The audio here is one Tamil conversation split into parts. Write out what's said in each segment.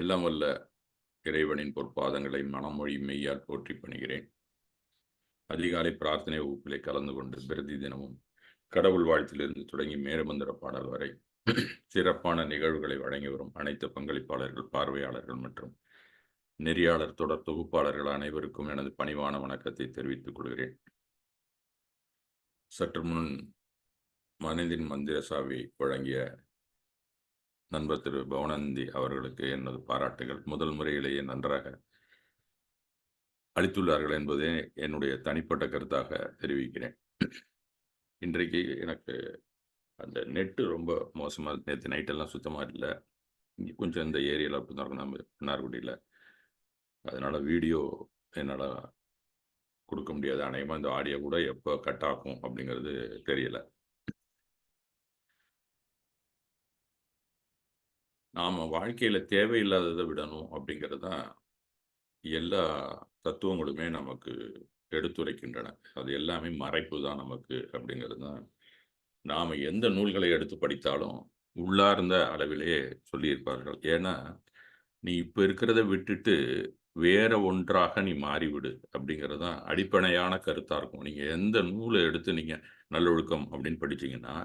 எல்லாம் வல்ல இறைவனின் பொற்பாதங்களை மனமொழி மெய்யால் போற்றி பணிகிறேன். அதிகாலை பிரார்த்தனை வகுப்பிலே கலந்து கொண்டு பிரதி தினமும் கடவுள் வாழ்த்திலிருந்து தொடங்கி மேரமந்திர பாடல் வரை சிறப்பான நிகழ்வுகளை வழங்கி வரும் அனைத்து பங்களிப்பாளர்கள் பார்வையாளர்கள் மற்றும் நெறியாளர் தொடர் தொகுப்பாளர்கள் அனைவருக்கும் எனது பணிவான வணக்கத்தை தெரிவித்துக் கொள்கிறேன். சற்று முன் மனதின் மந்திர சாவி வழங்கிய நண்பர் திரு பவனந்தி அவர்களுக்கு எனது பாராட்டுகள். முதல் முறையிலேயே நன்றாக அளித்துள்ளார்கள் என்பதே என்னுடைய தனிப்பட்ட கருத்தாக தெரிவிக்கிறேன். இன்றைக்கு எனக்கு அந்த நெட்டு ரொம்ப மோசமாக நேற்று நைட்டெல்லாம் சுத்தமாக இல்லை. இங்கே கொஞ்சம் இந்த ஏரியாவில் அப்படி தான் நம்ம மன்னார்குடியில் அதனால் வீடியோ என்னால் கொடுக்க முடியாது. அநேகமாக இந்த ஆடியோ கூட எப்போ கட் ஆகும் அப்படிங்கிறது தெரியலை. நாம் வாழ்க்கையில் தேவையில்லாததை விடணும் அப்படிங்கிறது தான் எல்லா தத்துவங்களுமே நமக்கு எடுத்துரைக்கின்றன. அது எல்லாமே மறைப்பு தான் நமக்கு அப்படிங்கிறது தான் நாம் எந்த நூல்களை எடுத்து படித்தாலும் உள்ளார்ந்த அளவிலேயே சொல்லியிருப்பார்கள். ஏன்னா நீ இப்போ இருக்கிறத விட்டுட்டு வேற ஒன்றாக நீ மாறிவிடு அப்படிங்கிறது தான் அடிப்படையான கருத்தாக இருக்கும். நீங்கள் எந்த நூலை எடுத்து நீங்கள் நல்லொழுக்கம் அப்படின்னு படிச்சிங்கன்னா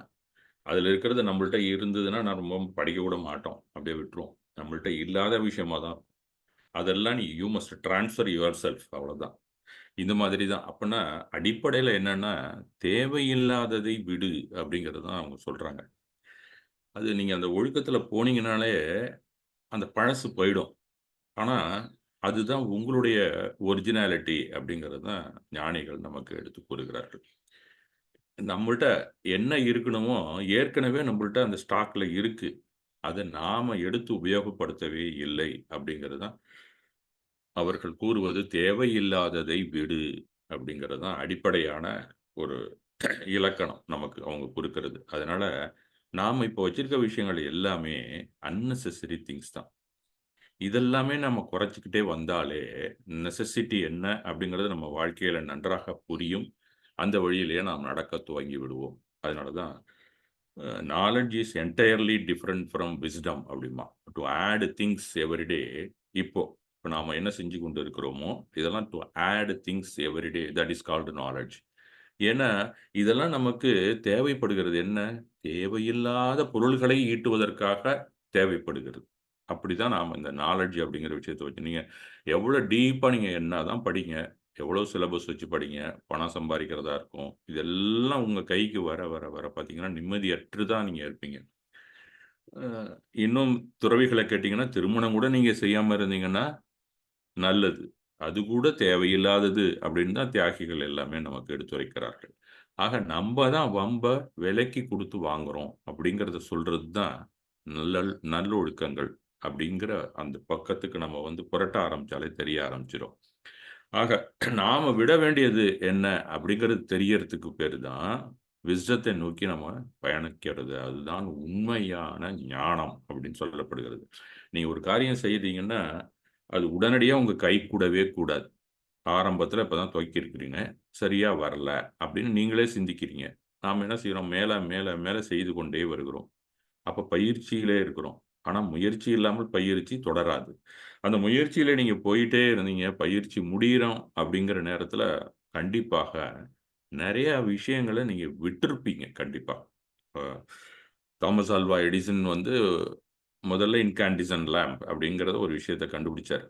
அதில் இருக்கிறது நம்மள்ட்ட இருந்ததுன்னா நான் படிக்க கூட மாட்டோம். அப்படியே விட்டுருவோம். நம்மள்ட்ட இல்லாத விஷயமா தான். அதெல்லாம் நீ you must transfer yourself அவ்வளோதான் இந்த மாதிரி தான். அப்படின்னா அடிப்படையில் என்னென்னா தேவையில்லாததை விடு அப்படிங்கிறது தான் அவங்க சொல்கிறாங்க அது நீங்கள் அந்த ஒழுக்கத்தில் போனீங்கனாலே அந்த பழசு போயிடும். ஆனால் அதுதான் உங்களுடைய ஒரிஜினாலிட்டி அப்படிங்கிறது தான் ஞானிகள் நமக்கு எடுத்து கூறுகிறார்கள். நம்மள்ட்ட என்ன இருக்கணுமோ ஏற்கனவே நம்மள்ட்ட அந்த ஸ்டாக்ல இருக்கு. அதை நாம எடுத்து உபயோகப்படுத்தவே இல்லை அப்படிங்கிறது தான் அவர்கள் கூறுவது. தேவையில்லாததை விடு அப்படிங்கிறது தான் அடிப்படையான ஒரு இலக்கணம் நமக்கு அவங்க கொடுக்கறது. அதனால நாம் இப்போ வச்சிருக்க விஷயங்கள் எல்லாமே அன்னெசரி திங்ஸ் தான். இதெல்லாமே நம்ம குறைச்சிக்கிட்டே வந்தாலே நெசசிட்டி என்ன அப்படிங்கிறது நம்ம வாழ்க்கையில நன்றாக புரியும். அந்த வழியிலேயே நாம் நடக்க துவங்கி விடுவோம். அதனால தான் knowledge is entirely different from wisdom அப்படிமா to add things every day இப்போ இப்போ நாம் என்ன செஞ்சு கொண்டு இருக்கிறோமோ இதெல்லாம் to add things every day that is called knowledge ஏன்னா இதெல்லாம் நமக்கு தேவைப்படுகிறது என்ன? தேவையில்லாத பொருள்களை ஈட்டுவதற்காக தேவைப்படுகிறது. அப்படிதான் நாம் இந்த நாலெட்ஜ் அப்படிங்கிற விஷயத்தை வச்சு நீங்கள் எவ்வளோ டீப்பாக நீங்கள் என்ன தான் படிங்க எவ்வளோ சிலபஸ் வச்சு படிங்க பணம் சம்பாதிக்கிறதா இருக்கும். இதெல்லாம் உங்கள் கைக்கு வர வர வர பார்த்தீங்கன்னா நிம்மதியற்று தான் நீங்கள் இருப்பீங்க இன்னும் துறவிகளை கேட்டிங்கன்னா திருமணம் கூட நீங்கள் செய்யாமல் இருந்தீங்கன்னா நல்லது. அது கூட தேவையில்லாதது அப்படின்னு தான் தியாகிகள் எல்லாமே நமக்கு எடுத்துரைக்கிறார்கள் ஆக நம்ம தான் வம்ப விலைக்கு கொடுத்து வாங்குறோம் அப்படிங்கிறத சொல்றது தான் நல்ல நல்லொழுக்கங்கள் அப்படிங்கிற அந்த பக்கத்துக்கு நம்ம வந்து புரட்ட ஆரம்பிச்சாலே தெரிய ஆரம்பிச்சிடும் ஆக நாம் விட வேண்டியது என்ன அப்படிங்கிறது தெரியறதுக்கு பேர் தான் விஸ்டத்தை நோக்கி நம்ம பயணிக்கிறது. அதுதான் உண்மையான ஞானம் அப்படின்னு சொல்லப்படுகிறது. நீங்கள் ஒரு காரியம் செய்தீங்கன்னா அது உடனடியாக உங்கள் கை கூடவே கூடாது. ஆரம்பத்தில் இப்போ தான் துவக்கியிருக்கிறீங்க. சரியாக வரல அப்படின்னு நீங்களே சிந்திக்கிறீங்க. நாம் என்ன செய்கிறோம் மேலே மேலே மேலே செய்து கொண்டே வருகிறோம். அப்போ பயிற்சியிலே இருக்கிறோம். ஆனால் முயற்சி இல்லாமல் பயிற்சி தொடராது. அந்த முயற்சியில் நீங்கள் போயிட்டே இருந்தீங்க பயிற்சி முடிகிறோம் அப்படிங்கிற நேரத்தில் கண்டிப்பாக நிறையா விஷயங்களை நீங்கள் விட்டுருப்பீங்க கண்டிப்பாக தாமஸ் ஆல்வா எடிசன் வந்து முதல்ல இன்காண்டிசன் லேம்ப் அப்படிங்கிறத ஒரு விஷயத்த கண்டுபிடிச்சார்.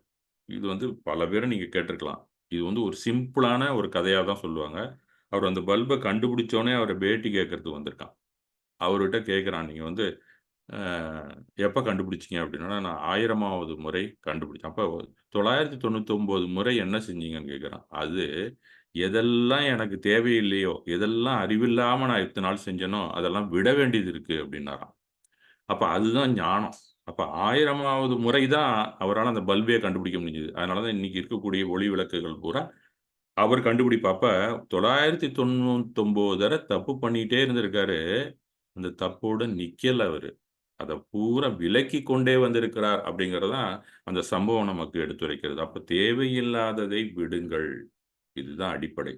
இது வந்து பல பேரை நீங்கள் கேட்டிருக்கலாம். இது வந்து ஒரு சிம்பிளான ஒரு கதையாக தான் சொல்லுவாங்க. அவர் அந்த பல்பை கண்டுபிடிச்சோடனே அவரை பேட்டி கேட்கறதுக்கு வந்திருக்கான். அவர்கிட்ட கேட்குறான் நீங்கள் வந்து எப்போ கண்டுபிடிச்சிங்க அப்படின்னா நான் ஆயிரமாவது முறை கண்டுபிடிச்சேன். அப்போ தொள்ளாயிரத்தி தொண்ணூத்தொம்போது முறை என்ன செஞ்சீங்கன்னு கேட்குறான். அது எதெல்லாம் எனக்கு தேவையில்லையோ எதெல்லாம் அறிவில்லாமல் நான் எத்தனை நாள் செஞ்சேனோ அதெல்லாம் விட வேண்டியது இருக்கு அப்படின்னாராம். அப்போ அதுதான் ஞானம். அப்போ ஆயிரமாவது முறை தான் அவரால் அந்த பல்பே கண்டுபிடிக்க முடிஞ்சது. அதனால தான் இன்னைக்கு இருக்கக்கூடிய ஒளி விளக்குகள் பூரா அவர் கண்டுபிடிப்பப்ப தொள்ளாயிரத்தி தொண்ணூத்தொம்போது தொண்ணூத்தொம்போதரை தப்பு பண்ணிகிட்டே இருந்திருக்காரு. அந்த தப்போட நிக்கல அவரு. அதை பூரா விலக்கி கொண்டே வந்திருக்கிறார் அப்படிங்கிறதான் அந்த சம்பவம் நமக்கு எடுத்துரைக்கிறது அப்போ தேவையில்லாததை விடுங்கள் இதுதான் அடிப்படை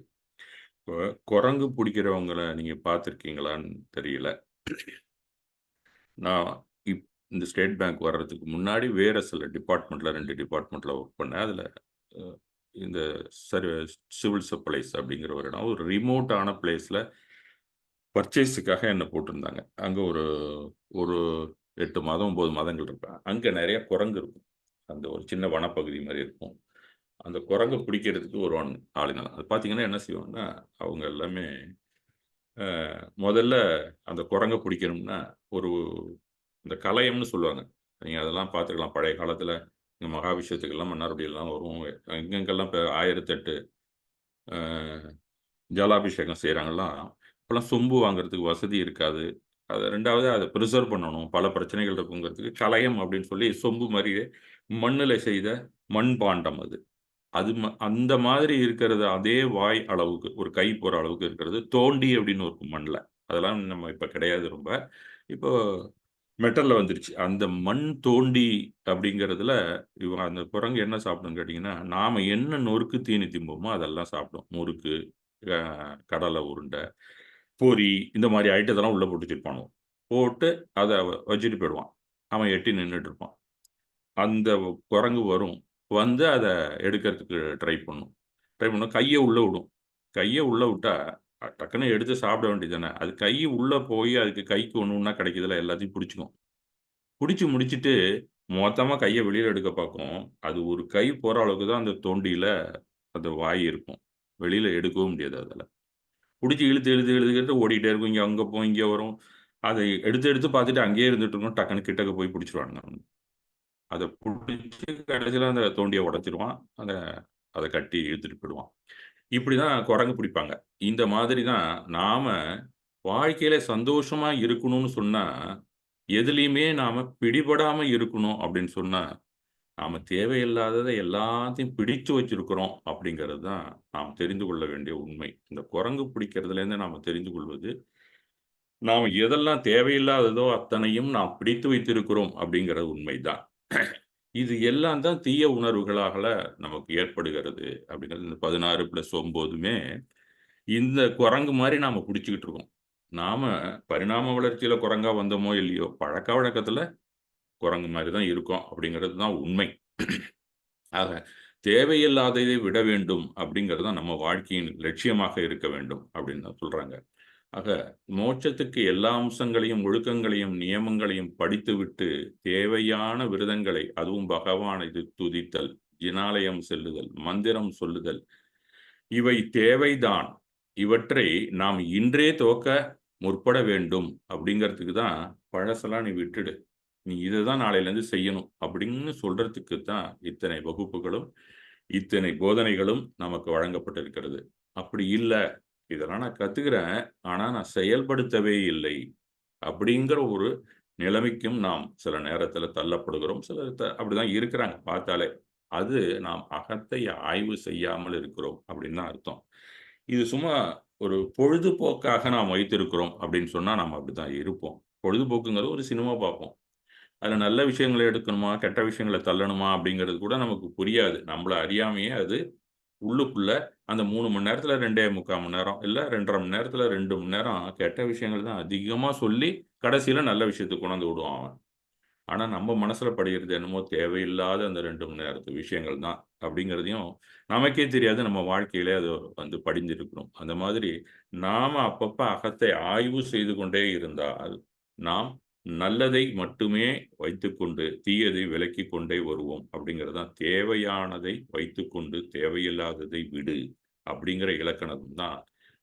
இப்போ குரங்கு பிடிக்கிறவங்களை நீங்க பார்த்துருக்கீங்களான்னு தெரியல நான் இப் இந்த ஸ்டேட் பேங்க் வர்றதுக்கு முன்னாடி வேற சில டிபார்ட்மெண்ட்ல ரெண்டு டிபார்ட்மெண்ட்ல ஒர்க் பண்ணேன். அதில் இந்த சர்வ சிவில் சப்ளைஸ் அப்படிங்கிற ஒரு இடம். ஒரு ரிமோட்டான பிளேஸில் பர்ச்சேஸுக்காக என்னை போட்டிருந்தாங்க. அங்கே ஒரு ஒரு எட்டு மாதம், ஒம்பது மாதங்கள் இருப்பேன். அங்கே நிறைய குரங்கு இருக்கும். அந்த ஒரு சின்ன வனப்பகுதி மாதிரி இருக்கும். அந்த குரங்கை பிடிக்கிறதுக்கு வருவான் ஆளுங்க. அது பார்த்தீங்கன்னா என்ன செய்வாங்கன்னா, அவங்க எல்லாமே முதல்ல அந்த குரங்கை பிடிக்கணும்னா, ஒரு இந்த கலையம்னு சொல்லுவாங்க. நீங்கள் அதெல்லாம் பார்த்துக்கலாம் பழைய காலத்தில் இங்கே மகாபிஷேகத்துக்கெல்லாம் மன்னார்குடியெல்லாம் வரும். எங்கெங்கெல்லாம் இப்போ ஆயிரத்தெட்டு ஜலாபிஷேகம் செய்கிறாங்கலாம் அப்பலாம் சொம்பு வாங்குறதுக்கு வசதி இருக்காது. அது ரெண்டாவது அதை ப்ரிசர்வ் பண்ணணும். பல பிரச்சனைகள் இருக்குங்கிறதுக்கு கலயம் அப்படின்னு சொல்லி சொம்பு மாதிரியே மண்ணில் செய்த மண் பாண்டம் அது. அது ம அந்த மாதிரி இருக்கிறது அதே வாய் அளவுக்கு, ஒரு கை போகிற அளவுக்கு இருக்கிறது தோண்டி அப்படின்னு இருக்கும் மண்ணில் அதெல்லாம் நம்ம இப்போ கிடையாது ரொம்ப. இப்போ மெட்டலில் வந்துருச்சு. அந்த மண் தோண்டி அப்படிங்கிறதுல இவங்க அந்த குரங்கு என்ன சாப்பிடும்னு கேட்டிங்கன்னா நாம் என்ன நொறுக்கு தீனி திம்போமோ அதெல்லாம் சாப்பிடும். முறுக்கு, கடலை உருண்டை, பூரி இந்த மாரி ஐட்டத்தெல்லாம் உள்ளே போட்டு வச்சுருப்பானுவோம் போட்டு அதை வச்சுட்டு போயிடுவான். அவன் எட்டி நின்றுட்டு இருப்பான். அந்த குரங்கு வரும். வந்து அதை எடுக்கிறதுக்கு ட்ரை பண்ணும். ட்ரை பண்ணும். கையை உள்ளே விடும். கையை உள்ளே விட்டா, டக்குன்னு எடுத்து சாப்பிட வேண்டியது தானே. அது கை உள்ளே போய் அதுக்கு கைக்கு ஒன்று ஒன்றா கிடைக்குதுல்ல எல்லாத்தையும் பிடிச்சிக்கும் பிடிச்சி முடிச்சுட்டு மொத்தமாக கையை வெளியில் எடுக்க பார்க்கும். அது ஒரு கை போகிற அளவுக்கு தான் அந்த தொண்டியில் அந்த வாய் இருக்கும். வெளியில் எடுக்கவும் முடியாது அதில் பிடிச்சி இழுத்து இழுத்து இழுத்துக்கிட்டு இழுத்து ஓடிட்டே இருக்கும். இங்கே அங்கே போகும், இங்கே வரும். அதை எடுத்து எடுத்து பார்த்துட்டு அங்கேயே இருந்துட்டு இருக்கணும் டக்குனு கிட்டக்க போய் பிடிச்சிருவாங்க அதை பிடிச்சி கடைசியில் அந்த தோண்டியை உடச்சிருவான் அதை அதை கட்டி இழுத்துட்டு போயிடுவான். இப்படி தான் குரங்கு பிடிப்பாங்க. இந்த மாதிரி தான் நாம் வாழ்க்கையில சந்தோஷமா இருக்கணும்னு சொன்னா, எதுலேயுமே நாம பிடிபடாம இருக்கணும் அப்படின்னு சொன்னா, நாம தேவையில்லாததை எல்லாத்தையும் பிடித்து வச்சிருக்கிறோம் அப்படிங்கிறது தான் நாம் தெரிந்து கொள்ள வேண்டிய உண்மை. இந்த குரங்கு பிடிக்கிறதுலேருந்து நாம் தெரிந்து கொள்வது, நாம் எதெல்லாம் தேவையில்லாததோ அத்தனையும் நாம் பிடித்து வைத்திருக்கிறோம் அப்படிங்கிற உண்மைதான். இது எல்லாம் தான் தீய உணர்வுகளாக நமக்கு ஏற்படுகிறது அப்படிங்கிறது இந்த பதினாறு ப்ளஸ் ஒம்போதுமே இந்த குரங்கு மாதிரி நாம் பிடிச்சிக்கிட்டு இருக்கோம். நாம் பரிணாம வளர்ச்சியில் குரங்காக வந்தோமோ இல்லையோ, பழக்க வழக்கத்தில் குரங்கு மாதிரி தான் இருக்கும் அப்படிங்கிறது தான் உண்மை. ஆக தேவையில்லாததை விட வேண்டும் அப்படிங்கிறது தான் நம்ம வாழ்க்கையின் லட்சியமாக இருக்க வேண்டும் அப்படின்னு தான் சொல்றாங்க. ஆக மோட்சத்துக்கு எல்லா அம்சங்களையும், ஒழுக்கங்களையும், நியமங்களையும் படித்துவிட்டு தேவையான விரதங்களை அதுவும் பகவானை துதித்தல், ஜினாலயம் செல்லுதல், மந்திரம் சொல்லுதல் இவை தேவைதான். இவற்றை நாம் இன்றே துவக்க முற்பட வேண்டும் அப்படிங்கிறதுக்கு தான் பழசெல்லாம் நீ விட்டுடு. நீ இதை தான் நாளையிலேருந்து செய்யணும் அப்படின்னு சொல்றதுக்கு தான் இத்தனை வகுப்புகளும், இத்தனை போதனைகளும் நமக்கு வழங்கப்பட்டிருக்கிறது. அப்படி இல்லை இதெல்லாம் நான் கற்றுக்கிறேன் ஆனால் நான் செயல்படுத்தவே இல்லை. அப்படிங்கிற ஒரு நிலைமைக்கும் நாம் சில நேரத்தில் தள்ளப்படுகிறோம். சில த அப்படிதான் இருக்கிறாங்க பார்த்தாலே. அது நாம் அகத்தை ஆய்வு செய்யாமல் இருக்கிறோம் அப்படின்னு தான் அர்த்தம். இது சும்மா ஒரு பொழுதுபோக்காக நாம் வைத்திருக்கிறோம் அப்படின்னு சொன்னால் நாம் அப்படி தான் இருப்போம். பொழுதுபோக்குங்கிறது ஒரு சினிமா பார்ப்போம். அதில் நல்ல விஷயங்கள எடுக்கணுமா, கெட்ட விஷயங்கள தள்ளணுமா அப்படிங்கிறது கூட நமக்கு புரியாது. நம்மளை அறியாமையே அது உள்ளுக்குள்ள அந்த மூணு மணி நேரத்தில் ரெண்டே முக்கால் மணி நேரம், இல்லை ரெண்டரை மணி நேரத்தில் ரெண்டு மணி நேரம் கெட்ட விஷயங்கள் தான் அதிகமாக சொல்லி, கடைசியில் நல்ல விஷயத்துக்கு கொண்டாந்து விடுவான் அவன். நம்ம மனசில் படிக்கிறது என்னமோ தேவையில்லாத அந்த ரெண்டு மணி நேரத்து விஷயங்கள் தான் அப்படிங்கிறதையும் நமக்கே தெரியாது நம்ம வாழ்க்கையிலே அது வந்து படிஞ்சிருக்கணும் அந்த மாதிரி நாம் அப்பப்போ அகத்தை ஆய்வு செய்து கொண்டே இருந்தால், நாம் நல்லதை மட்டுமே வைத்துக்கொண்டு, தீயதை விலக்கி கொண்டே வருவோம். அப்படிங்கிறது? தான் தேவையானதை வைத்துக்கொண்டு தேவையில்லாததை விடு அப்படிங்கிற இலக்கணம் தான்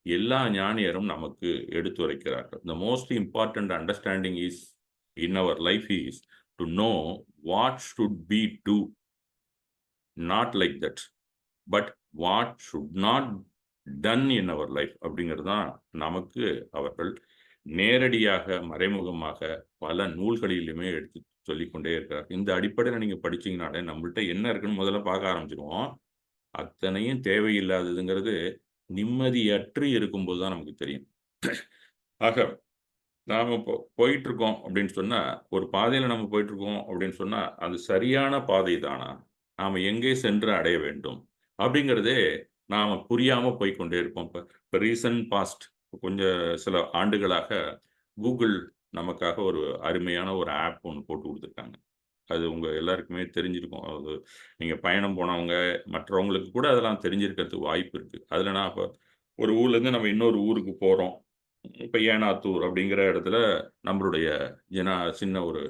எல்லா ஞானியரும் நமக்கு எடுத்துரைக்கிறார்கள். The most important understanding is in our life is to know what should be do not like that but what should not done in our life அப்படிங்கிறது தான் நமக்கு அவர்கள் நேரடியாக, மறைமுகமாக பல நூல்களிலுமே எடுத்து சொல்லிக்கொண்டே இருக்கிறார். இந்த அடிப்படையில நீங்க படிச்சீங்கனாலே நம்மள்ட்ட என்ன இருக்குன்னு முதல்ல பார்க்க ஆரம்பிச்சிருவோம் அத்தனையும் தேவையில்லாததுங்கிறது நிம்மதியற்று இருக்கும்போது தான் நமக்கு தெரியும். ஆக நாம இப்போ போயிட்டுருக்கோம் அப்படின்னு சொன்னா, ஒரு பாதையில நம்ம போயிட்டுருக்கோம் அப்படின்னு சொன்னா, அது சரியான பாதை தானா? நாம எங்கே சென்று அடைய வேண்டும்? அப்படிங்கிறதே நாம புரியாம போய்க்கொண்டே இருப்போம். இப்ப இப்போ ரீசென்ட் பாஸ்ட் கொஞ்சம் சில ஆண்டுகளாக கூகுள் நமக்காக ஒரு அருமையான ஒரு ஆப் ஒன்று போட்டு கொடுத்துருக்காங்க அது உங்கள் எல்லாருக்குமே தெரிஞ்சிருக்கும். அது நீங்கள் பயணம் போனவங்க, மற்றவங்களுக்கு கூட அதெல்லாம் தெரிஞ்சிருக்கிறதுக்கு வாய்ப்பு இருக்குது அதில் நான் இப்போ ஒரு ஊர்லேருந்து நம்ம இன்னொரு ஊருக்கு போகிறோம் இப்போ ஏனாத்தூர் அப்படிங்கிற இடத்துல நம்மளுடைய ஜனா சின்ன ஒரு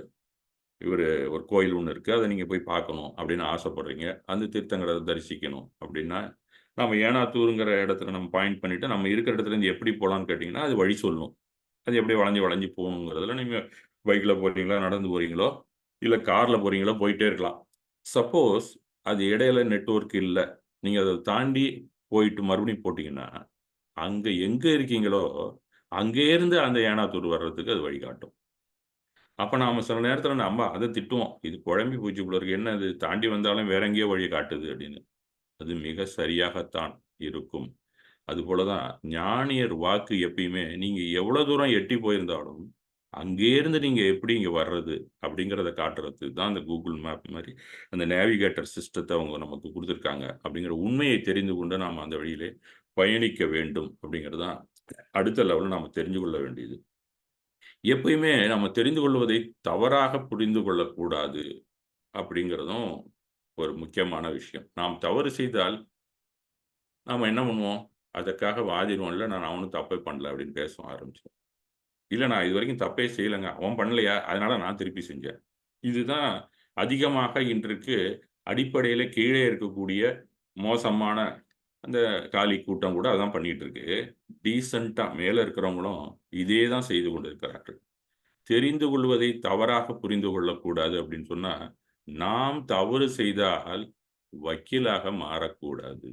இவரு ஒரு கோயில் ஒன்று இருக்குது அதை நீங்கள் போய் பார்க்கணும் அப்படின்னு ஆசைப்படுறீங்க. அந்த தீர்த்தங்களை தரிசிக்கணும் அப்படின்னா, நம்ம ஏனாத்தூருங்கிற இடத்துல நம்ம பாயிண்ட் பண்ணிவிட்டு நம்ம இருக்கிற இடத்துலேருந்து எப்படி போகலான்னு கேட்டிங்கன்னா அது வழி சொல்லும். அது எப்படி வளைஞ்சு வளைஞ்சு போகணுங்கிறதுல நீங்கள் பைக்கில் போகிறீங்களா நடந்து போகிறீங்களோ இல்லை காரில் போகிறீங்களோ போயிட்டே இருக்கலாம். சப்போஸ் அது இடையில நெட்வொர்க் இல்லை நீங்கள் அதை தாண்டி போயிட்டு மறுபடியும் போட்டிங்கன்னா அங்கே எங்கே இருக்கீங்களோ, அங்கேருந்து அந்த ஏனாத்தூர் வர்றதுக்கு அது வழிகாட்டும். அப்போ நாம் சில நேரத்தில் நம்ம அதை திட்டுவோம். "இது குழம்பி பூச்சி போல இருக்கு. என்ன இது தாண்டி வந்தாலும் வேற எங்கேயோ வழி காட்டுது" அப்படின்னு. அது மிக சரியாகத்தான் இருக்கும். அதுபோல தான் ஞானியர் வாக்கு எப்பயுமே நீங்க எவ்வளோ தூரம் எட்டி போயிருந்தாலும், அங்கேருந்து நீங்க எப்படி இங்க வர்றது அப்படிங்கிறத காட்டுறதுக்கு தான் அந்த கூகுள் மேப் மாதிரி அந்த நேவிகேட்டர் சிஸ்டத்தை அவங்க நமக்கு கொடுத்துருக்காங்க அப்படிங்கிற உண்மையை தெரிந்து கொண்டு நாம் அந்த வழியிலே பயணிக்க வேண்டும் அப்படிங்கிறது தான் அடுத்த லெவலில் நாம் தெரிஞ்சு கொள்ள வேண்டியது. எப்பயுமே நம்ம தெரிந்து கொள்வதை தவறாக புரிந்து கொள்ளக்கூடாது அப்படிங்கிறதும் ஒரு முக்கியமான விஷயம். நாம் தவறு செய்தால் நாம் என்ன பண்ணுவோம்? அதற்காக வாதிடுவோம். நான் அவனும் தப்பே பண்ணல" அப்படின்னு பேச ஆரம்பிச்சுருவோம். இல்லை நான் இது வரைக்கும் தப்பே செய்யலைங்க அவன் பண்ணலையா? அதனால நான் திருப்பி செஞ்சேன்." இதுதான் அதிகமாக இன்றைக்கு அடிப்படையில் கீழே இருக்கக்கூடிய மோசமான அந்த காலி கூட்டம் கூட அதான் பண்ணிட்டு இருக்கு. டீசெண்டாக மேலே இருக்கிறவங்களும் இதே தான் செய்து கொண்டிருக்கிறார்கள். தெரிந்து கொள்வதை தவறாக புரிந்து கொள்ளக்கூடாது அப்படின்னு சொன்னால் நாம் தவறு செய்தால் வக்கீலாக மாறக்கூடாது.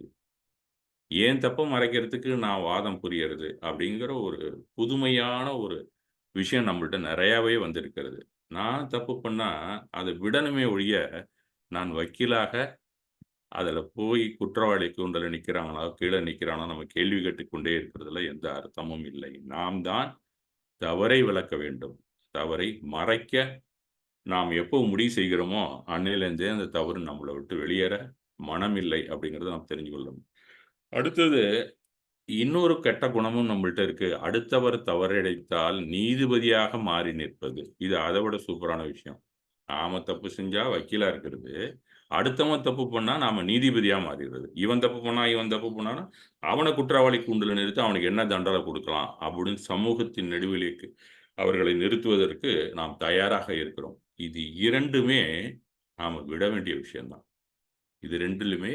ஏன் தப்பு மறைக்கிறதுக்கு நான் வாதம் புரியறது அப்படிங்கிற ஒரு புதுமையான ஒரு விஷயம் நம்மள்ட்ட நிறையாவே வந்திருக்கிறது. நான் தப்பு பண்ணால் அதை விடணுமே ஒழிய, நான் வக்கீலாக அதில் போய் குற்றவாளி கூண்டில் நிற்கிறாங்களோ கீழே நிக்கிறானா நம்ம கேள்வி கேட்டுக்கொண்டே இருக்கிறதுல எந்த அர்த்தமும் இல்லை. நாம் தான் தவறை விளக்க வேண்டும். தவறை மறைக்க நாம் எப்போ முடிவு செய்கிறோமோ, அன்னையிலேருந்தே அந்த தவறு நம்மளை விட்டு வெளியேற மனமில்லை அப்படிங்கிறத நாம் தெரிஞ்சு கொள்ளணும். அடுத்தது இன்னொரு கெட்ட குணமும் நம்மள்ட்ட இருக்கு. அடுத்தவர் தவறடைத்தால் நீதிபதியாக மாறி நிற்பது. இது அதை விட சூப்பரான விஷயம். நாம தப்பு செஞ்சா வக்கீலா இருக்கிறது. அடுத்தவன் தப்பு பண்ணா நாம நீதிபதியா மாறிடுறது இவன் தப்பு பண்ணா, இவன் தப்பு பண்ணானா அவனை குற்றவாளி கூண்டுல நிறுத்தி அவனுக்கு என்ன தண்டனை கொடுக்கலாம் அப்படின்னு சமூகத்தின் நடுவிலேக்கு அவர்களை நிறுத்துவதற்கு நாம் தயாராக இருக்கிறோம். இது இரண்டுமே நாம் விட வேண்டிய விஷயம் தான். இது ரெண்டுலுமே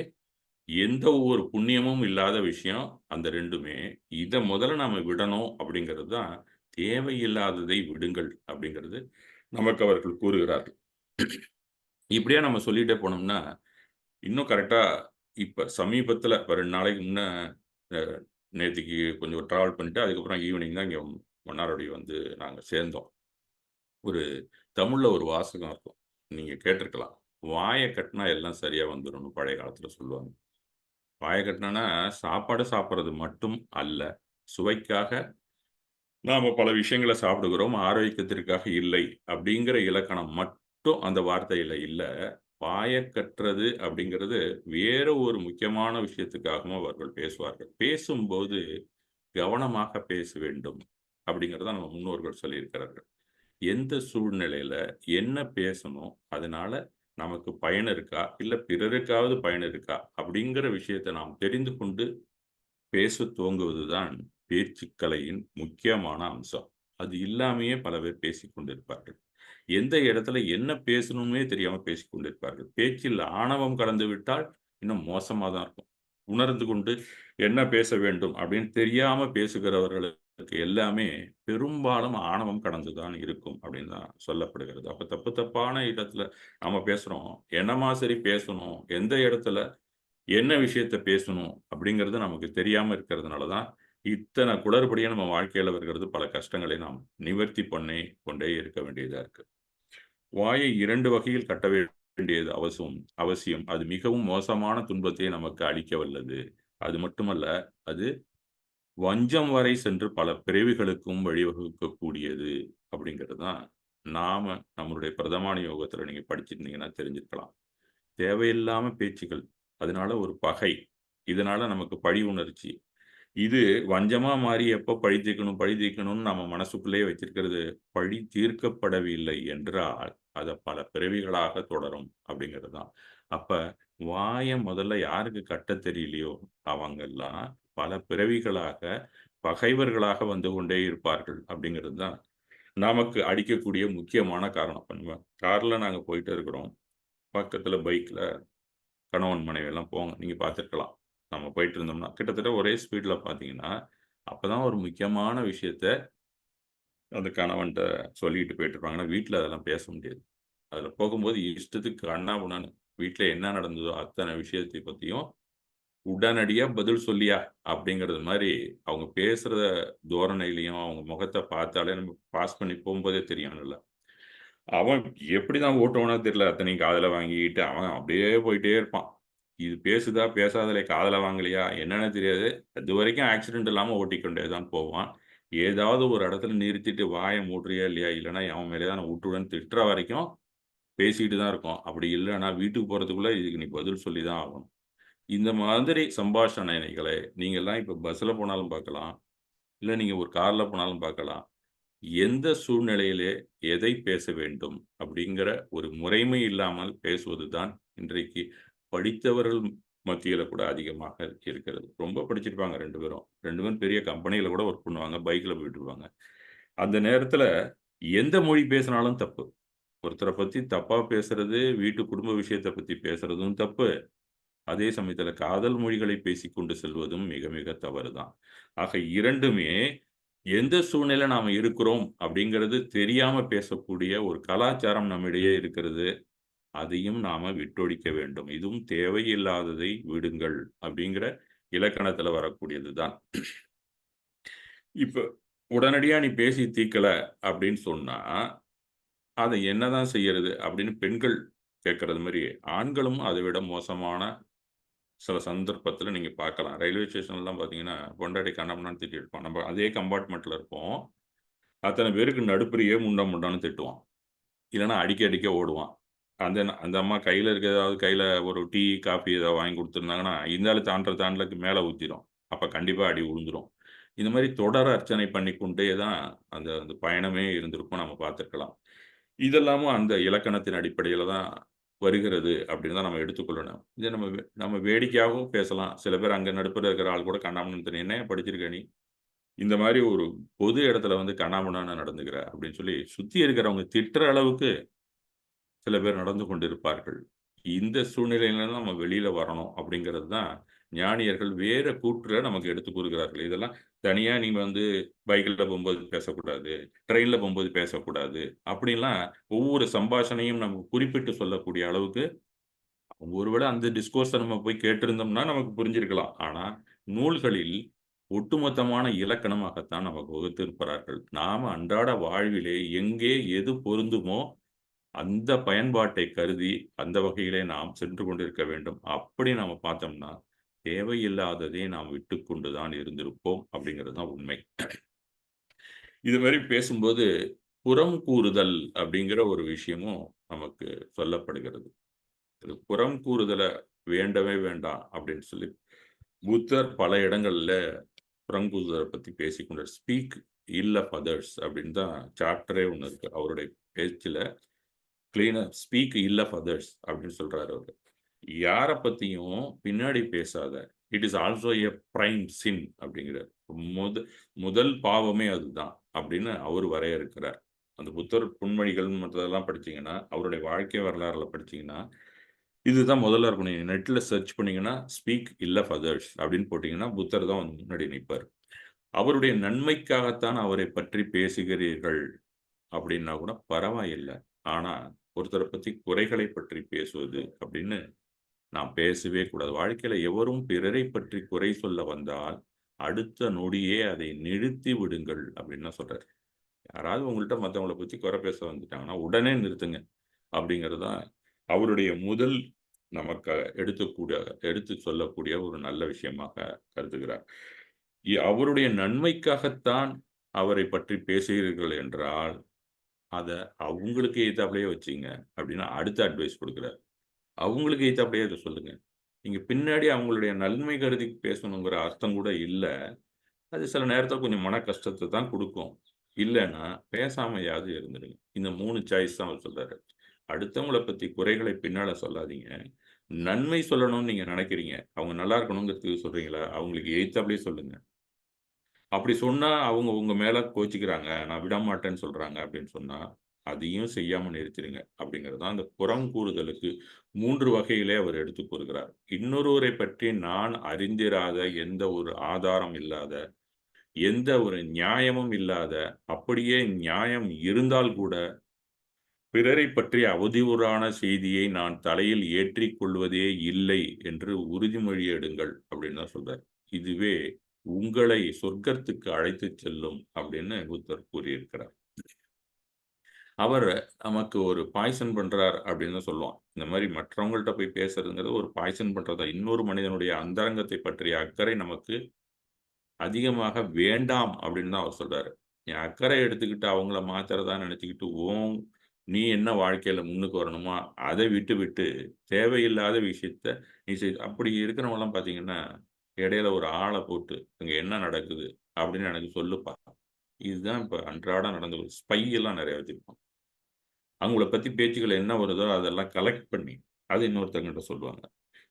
எந்த ஒவ்வொரு புண்ணியமும் இல்லாத விஷயம் அந்த ரெண்டுமே இதை முதல்ல நாம் விடணும் அப்படிங்கிறது தான் தேவையில்லாததை விடுங்கள் அப்படிங்கிறது நமக்கு அவர்கள் கூறுகிறார்கள். இப்படியே நம்ம சொல்லிட்டே போனோம்னா, இன்னும் கரெக்டாக இப்போ சமீபத்தில் இப்ப 2 நாளைக்கு முன்னே நேற்றுக்கு கொஞ்சம் ட்ராவல் பண்ணிட்டு, அதுக்கப்புறம் ஈவினிங் தான் இங்கே மன்னார்குடி வந்து நாங்கள் சேர்ந்தோம். ஒரு தமிழ்ல ஒரு வாசகம் இருக்கும். நீங்கள் கேட்டிருக்கலாம். வாயை கட்டினா எல்லாம் சரியாக வந்துரும்னு" பழைய காலத்துல சொல்லுவாங்க. வாயை கட்டினோன்னா சாப்பாடு சாப்பிடுறது மட்டும் அல்ல. சுவைக்காக நாம பல விஷயங்களை சாப்பிடுகிறோம். ஆரோக்கியத்திற்காக இல்லை. அப்படிங்கிற இலக்கணம் மட்டும் அந்த வார்த்தையில் இல்லை வாயை கட்டுறது அப்படிங்கிறது வேற ஒரு முக்கியமான விஷயத்துக்காகவும் அவர்கள் பேசுவார்கள். பேசும்போது கவனமாக பேச வேண்டும். அப்படிங்கிறத நம்ம முன்னோர்கள் சொல்லியிருக்கிறார்கள். எந்த சூழ்நிலையில என்ன பேசணும்? அதனால நமக்கு பயன் இருக்கா? இல்ல பிறருக்காவது பயன் இருக்கா? அப்படிங்கிற விஷயத்த நாம் தெரிந்து கொண்டு பேசத் துவங்குவது தான் கலையின் முக்கியமான அம்சம். அது இல்லாமையே பல பேர் பேசிக் கொண்டிருப்பார்கள். எந்த இடத்துல என்ன பேசணும்னே தெரியாம பேசிக்கொண்டிருப்பார்கள் பேச்சில் ஆணவம் கலந்து விட்டால் இன்னும் மோசமா தான் இருக்கும். உணர்ந்து கொண்டு என்ன பேச வேண்டும் அப்படின்னு தெரியாம பேசுகிறவர்களுக்கு எல்லாமே பெரும்பாலும் ஆணவம் கடந்து தான் இருக்கும் அப்படின்னு தான் சொல்லப்படுகிறது. அப்ப தப்பு தப்பான இடத்துல நாம பேசுறோம். என்னமா சரி பேசணும்? எந்த இடத்துல என்ன விஷயத்த பேசணும்? அப்படிங்கிறது நமக்கு தெரியாம இருக்கிறதுனால தான், இத்தன நம்ம வாழ்க்கையில வருகிறது பல கஷ்டங்களை நாம் நிவர்த்தி பண்ணி கொண்டே இருக்க வேண்டியதா இருக்கு. வாயை இரண்டு வகையில் கட்ட வேண்டியது அவசியம் அவசியம். அது மிகவும் மோசமான துன்பத்தை நமக்கு அளிக்க வல்லது. அது மட்டுமல்ல, அது வஞ்சம் வரை சென்று பல பிறவிகளுக்கும் வழிவகுக்கக்கூடியது அப்படிங்கிறது தான் நாம நம்மளுடைய பிரதமான யோகத்துல நீங்க படிச்சிருந்தீங்கன்னா தெரிஞ்சிருக்கலாம். தேவையில்லாம பேச்சுகள் அதனால ஒரு பகை. இதனால நமக்கு பழி உணர்ச்சி. இது வஞ்சமா மாறி எப்போ பழி தீர்க்கணும், பழி தீர்க்கணும்னு நம்ம மனசுக்குள்ளேயே வச்சிருக்கிறது, பழி தீர்க்கப்படவில்லை என்றால், அதை பல பிறவிகளாக தொடரும் அப்படிங்கிறது தான். அப்ப வாயை முதல்ல யாருக்கு கட்ட தெரியலையோ, அவங்கெல்லாம் பல பிறவிகளாக பகைவர்களாக வந்து கொண்டே இருப்பார்கள் அப்படிங்கிறது தான் நமக்கு அடிக்கக்கூடிய முக்கியமான காரணம். இப்ப காரில் நாங்கள் போயிட்டு இருக்கிறோம். பக்கத்தில் பைக்கில் கணவன் மனைவி எல்லாம் நீங்கள் பார்த்துருக்கலாம் நம்ம போயிட்டு இருந்தோம்னா, கிட்டத்தட்ட ஒரே ஸ்பீடில் பார்த்தீங்கன்னா, அப்போ தான் ஒரு முக்கியமான விஷயத்த அந்த கணவன்ட்ட சொல்லிட்டு போயிட்டுருப்பாங்க. இருப்பாங்கன்னா வீட்டில் அதெல்லாம் பேச முடியாது. அதில் போகும்போது இஷ்டத்துக்கு அண்ணா உணான்னு வீட்டில் என்ன நடந்ததோ அத்தனை விஷயத்தை பற்றியும் உடனடியாக பதில் சொல்லியா அப்படிங்கிறது மாதிரி அவங்க பேசுகிறத தோரணையிலையும் அவங்க முகத்தை பார்த்தாலே நம்ம பாஸ் பண்ணி போகும்போதே தெரியும் இல்லை அவன் எப்படிதான் ஓட்டுவானோ தெரியல. அத்தனையும் காதில் வாங்கிக்கிட்டு அவன் அப்படியே போயிட்டே இருப்பான். இது பேசுதா, பேசாதலே காதில் வாங்கலையா என்னன்னு தெரியாது. அதுவரைக்கும் ஆக்சிடென்ட் இல்லாமல் ஓட்டிக்கொண்டே தான் போவான். ஏதாவது ஒரு இடத்துல நிறுத்திட்டு வாயை மூட்டுறியா இல்லையா? இல்லன்னா அவன் மேலே நான் விட்டுடன் திட்டுற வரைக்கும் பேசிக்கிட்டு தான் இருக்கும் அப்படி இல்லைன்னா வீட்டுக்கு போகிறதுக்குள்ளே இதுக்கு நீ பதில் சொல்லி தான் ஆகணும். இந்த மாதிரி சம்பாஷணைகளை நீங்கள்லாம் இப்போ பஸ்ஸில் போனாலும் பார்க்கலாம். இல்லை நீங்கள் ஒரு காரில் போனாலும் பார்க்கலாம். எந்த சூழ்நிலையிலே எதை பேச வேண்டும் அப்படிங்கிற ஒரு முறைமை இல்லாமல் பேசுவது தான் இன்றைக்கு படித்தவர்கள் மத்தியில் கூட அதிகமாக இருக்கிறது. ரொம்ப படிச்சிருப்பாங்க ரெண்டு பேரும். ரெண்டு பேரும் பெரிய கம்பெனியில் கூட ஒர்க் பண்ணுவாங்க. பைக்கில் போயிட்டுருப்பாங்க. அந்த நேரத்தில் எந்த மொழி பேசினாலும் தப்பு. ஒருத்தரை பற்றி தப்பாக பேசுறது, வீட்டு குடும்ப விஷயத்தை பற்றி பேசுறதும் தப்பு. அதே சமயத்துல காதல் மொழிகளை பேசிக்கொண்டு செல்வதும் மிக மிக தவறு தான். ஆக இரண்டுமே எந்த சூழ்நிலை நாம இருக்கிறோம் அப்படிங்கிறது தெரியாம பேசக்கூடிய ஒரு கலாச்சாரம் நம்மிடையே இருக்கிறது. அதையும் நாம விட்டொழிக்க வேண்டும். இதுவும் தேவையில்லாததை விடுங்கள் அப்படிங்கிற இலக்கணத்துல வரக்கூடியது தான். இப்ப உடனடியா நீ பேசி தீர்க்கல அப்படின்னு சொன்னா, அதை என்னதான் செய்யறது அப்படின்னு பெண்கள் கேட்கறது மாதிரி ஆண்களும் அதை விட மோசமான சில சந்தர்ப்பத்தில் நீங்கள் பார்க்கலாம். ரயில்வே ஸ்டேஷன்லாம் பார்த்தீங்கன்னா, பொண்டாடி கண்ணாபின்னான்னு திட்டி இருப்பான். நம்ம அதே கம்பார்ட்மெண்ட்டில் இருப்போம். அத்தனை பேருக்கு நடுப்புறயே முண்டா முண்டான்னு திட்டுவான். இல்லைன்னா அடிக்க அடிக்க ஓடுவான். அந்த அந்த அம்மா கையில் இருக்க ஏதாவது கையில் ஒரு டீ, காஃபி ஏதாவது வாங்கி கொடுத்துருந்தாங்கன்னா இந்தாலும் தாண்டற தாண்டலுக்கு மேலே ஊற்றிடும் அப்போ கண்டிப்பாக அடி விழுந்துரும். இந்த மாதிரி தொடர் அர்ச்சனை பண்ணிக்கொண்டே தான் அந்த அந்த பயணமே இருந்திருக்கும். நம்ம பார்த்துருக்கலாம் இதெல்லாமும் அந்த இலக்கணத்தின் அடிப்படையில் தான் வருகிறது அப்படின்னு தான் நம்ம எடுத்துக்கொள்ளணும். இதை நம்ம நம்ம வேடிக்கையாகவும் பேசலாம். சில பேர் அங்கே நடுப்புற இருக்கிற ஆள் கூட கண்ணாமணன் என்ன படிச்சிருக்க நீ? இந்த மாதிரி ஒரு பொது இடத்துல வந்து கண்ணாபின்னான்னு நடந்துக்கிற" அப்படின்னு சொல்லி சுற்றி இருக்கிறவங்க திட்டுற அளவுக்கு சில பேர் நடந்து கொண்டிருப்பார்கள். இந்த சூழ்நிலையிலேருந்து நம்ம வெளியில் வரணும் அப்படிங்கிறது தான் ஞானியர்கள் வேற கூற்றுல நமக்கு எடுத்து கூறுகிறார்கள். இதெல்லாம் தனியா நீங்க வந்து பைக்கில் போகும்போது பேசக்கூடாது, ட்ரெயின்ல போகும்போது பேசக்கூடாது அப்படின்லாம் ஒவ்வொரு சம்பாஷணையும் நம்ம குறிப்பிட்டு சொல்லக்கூடிய அளவுக்கு ஒருவேளை அந்த டிஸ்கோர்ஸை நம்ம போய் கேட்டிருந்தோம்னா நமக்கு புரிஞ்சிருக்கலாம். ஆனா நூல்களில் ஒட்டுமொத்தமான இலக்கணமாகத்தான் நமக்கு வகுத்திருப்பார்கள் நாம அன்றாட வாழ்விலே எங்கே எது பொருந்துமோ அந்த பயன்பாட்டை கருதி அந்த வகையிலே நாம் சென்று கொண்டிருக்க வேண்டும். அப்படி நாம பார்த்தோம்னா, தேவையில்லாததை நாம் விட்டுக்கொண்டு தான் இருந்திருப்போம் அப்படிங்கிறது தான் உண்மை. இது மாதிரி பேசும்போது புறம் கூறுதல் அப்படிங்கிற ஒரு விஷயமும் நமக்கு சொல்லப்படுகிறது. இது புறம் கூறுதலை வேண்டவே வேண்டாம் அப்படின்னு சொல்லி புத்தர் பல இடங்கள்ல புறம் கூறுதலை பற்றி பேசிக்கொண்டார். ஸ்பீக் இல்ல ஃபதர்ஸ் அப்படின்னு தான் சாப்டரே ஒன்று இருக்கு. அவருடைய பேச்சில் கிளீனர் ஸ்பீக் இல்ல ஃபதர்ஸ் அப்படின்னு சொல்றாரு அவர் யாரை பற்றியும் பின்னாடி பேசாத. It is also a prime sin அப்படிங்கிறார். முத முதல் பாவமே அதுதான் அப்படின்னு அவர் வரையறுக்கிறார். அந்த புத்தர் புன்மொழிகள் மற்றதெல்லாம் படிச்சீங்கன்னா, அவருடைய வாழ்க்கை வரலாறுல படிச்சீங்கன்னா, இதுதான் முதல்ல இருக்கும். நெட்டில் சர்ச் பண்ணீங்கன்னா, ஸ்பீக் இல்லை ஃபதர்ஸ் அப்படின்னு போட்டிங்கன்னா புத்தர் தான் வந்து முன்னாடி நிற்பார் அவருடைய நன்மைக்காகத்தான் அவரை பற்றி பேசுகிறீர்கள் அப்படின்னா கூட பரவாயில்லை ஆனால் ஒருத்தரை பற்றி குறைகளை பற்றி பேசுவது அப்படின்னு நாம் பேசவே கூடாது. வாழ்க்கையில எவரும் பிறரை பற்றி குறை சொல்ல வந்தால், அடுத்த நொடியே அதை நிறுத்தி விடுங்கள் அப்படின்னு சொல்றாரு. யாராவது உங்கள்கிட்ட மத்தவங்கள பத்தி குறை பேச வந்துட்டாங்கன்னா, உடனே நிறுத்துங்க. அப்படிங்கிறது தான் அவருடைய முதல் நமக்கு எடுத்துக்கூடிய எடுத்து சொல்லக்கூடிய ஒரு நல்ல விஷயமாக கருதுகிறார். அவருடைய நன்மைக்காகத்தான் அவரை பற்றி பேசுகிறீர்கள் என்றால், அத அவங்களுக்கு எய்த்தாப்லயே வச்சுங்க அப்படின்னு அடுத்த அட்வைஸ் குடுக்குறார். அவங்களுக்கு எய்த்தாப்லயே இதை சொல்லுங்க. நீங்க பின்னாடி அவங்களுடைய நன்மை கருதி பேசணுங்கிற அர்த்தம் கூட இல்லை அது சில நேரத்தில் கொஞ்சம் மன கஷ்டத்தை தான் கொடுக்கும் இல்லைன்னா பேசாமையாவது இருந்துடுங்க. இந்த மூணு சாய்ஸ் தான் அவர் சொல்றாரு. அடுத்தவங்கள பத்தி குறைகளை பின்னால சொல்லாதீங்க. நன்மை சொல்லணும்னு நீங்க நினைக்கிறீங்க அவங்க நல்லா இருக்கணுங்கிறதுக்கு சொல்றீங்களா? அவங்களுக்கு எய்த்தாப்லயே சொல்லுங்க. அப்படி சொன்னா, அவங்க உங்க மேல கோச்சிக்கிறாங்க நான் விடமாட்டேன்னு சொல்றாங்க அப்படின்னு சொன்னா, அதையும் செய்யாம நிறுத்திடுங்க அப்படிங்கிறது தான் அந்த புறங்கூறுதலுக்கு மூன்று வகையிலே அவர் எடுத்து கூறுகிறார். இன்னொருவரை பற்றி நான் அறிந்திராத, எந்த ஒரு ஆதாரம் இல்லாத, எந்த ஒரு நியாயமும் இல்லாத, அப்படியே நியாயம் இருந்தால் கூட, பிறரை பற்றிய அவதூறான செய்தியை நான் தலையில் ஏற்றி கொள்வதே இல்லை என்று உறுதிமொழி எடுங்கள் அப்படின்னு தான் சொல்றார். இதுவே உங்களை சொர்க்கத்துக்கு அழைத்து செல்லும் அப்படின்னு புத்தர் கூறியிருக்கிறார். அவர் நமக்கு ஒரு பாய்சன் பண்ணுறார் அப்படின்னு தான் சொல்லுவோம். இந்த மாதிரி மற்றவங்கள்ட்ட போய் பேசுறதுங்கிறது ஒரு பாய்சன் பண்ணுறதா இன்னொரு மனிதனுடைய அந்தரங்கத்தை பற்றிய அக்கறை நமக்கு அதிகமாக வேண்டாம் அப்படின்னு தான் அவர் சொல்கிறார் நீ அக்கறை எடுத்துக்கிட்டு அவங்கள மாத்துறதா நினச்சிக்கிட்டு ஓம் நீ என்ன வாழ்க்கையில் முன்னுக்கு வரணுமோ, அதை விட்டு விட்டு தேவையில்லாத விஷயத்த நீ செய் அப்படி இருக்கிறவங்களாம் பார்த்தீங்கன்னா, இடையில ஒரு ஆளை போட்டு, அங்கே என்ன நடக்குது?" அப்படின்னு எனக்கு சொல்லுப்பா. இதுதான் இப்போ அன்றாடம் நடந்து ஸ்பை எல்லாம் நிறைய வச்சிருப்பான். அவங்கள பற்றி பேச்சுக்கள் என்ன வருதோ அதெல்லாம் கலெக்ட் பண்ணி, அத இன்னொருத்தங்கிட்ட சொல்லுவாங்க.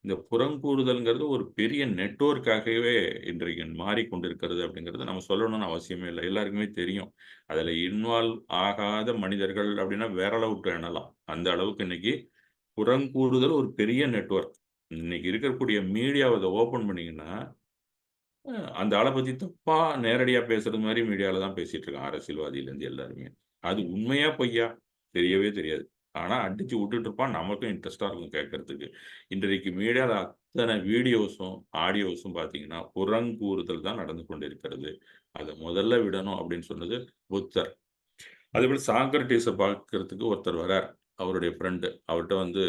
இந்த புறங்கூறுதல்ங்கிறது ஒரு பெரிய நெட்வொர்க்காகவே இன்றைக்கு மாறிக்கொண்டிருக்கிறது அப்படிங்கிறது நம்ம சொல்லணும்னு அவசியமே இல்லை எல்லாருக்குமே தெரியும். அதில் இன்வால்வ் ஆகாத மனிதர்கள் அப்படின்னா வேற அளவுக்கு எண்ணலாம். அந்த அளவுக்கு இன்னைக்கு புறங்கூறுதல் ஒரு பெரிய நெட்வொர்க். இன்னைக்கு இருக்கக்கூடிய மீடியாவை அதை ஓப்பன் பண்ணிங்கன்னா அந்த ஆளை பற்றி தப்பாக நேரடியாக பேசுறது மாதிரி மீடியாவில் தான் பேசிகிட்டு இருக்கான். அரசியல்வாதியிலேருந்து எல்லாருமே. அது உண்மையா, பொய்யா தெரியவே தெரியாது. ஆனா அடிச்சு விட்டுட்டு இருப்பான். நமக்கும் இன்ட்ரெஸ்டாக இருக்கும் கேட்கறதுக்கு. இன்றைக்கு மீடியாவில் அத்தனை வீடியோஸும், ஆடியோஸும் பார்த்தீங்கன்னா, புறங்கூறுதல் தான் நடந்து கொண்டிருக்கிறது. அதை முதல்ல விடணும் அப்படின்னு சொன்னது புத்தர். அதேபோல் சாக்ரடீஸ பார்க்கறதுக்கு ஒருத்தர் வரார். அவருடைய ஃப்ரெண்டு அவர்ட்ட வந்து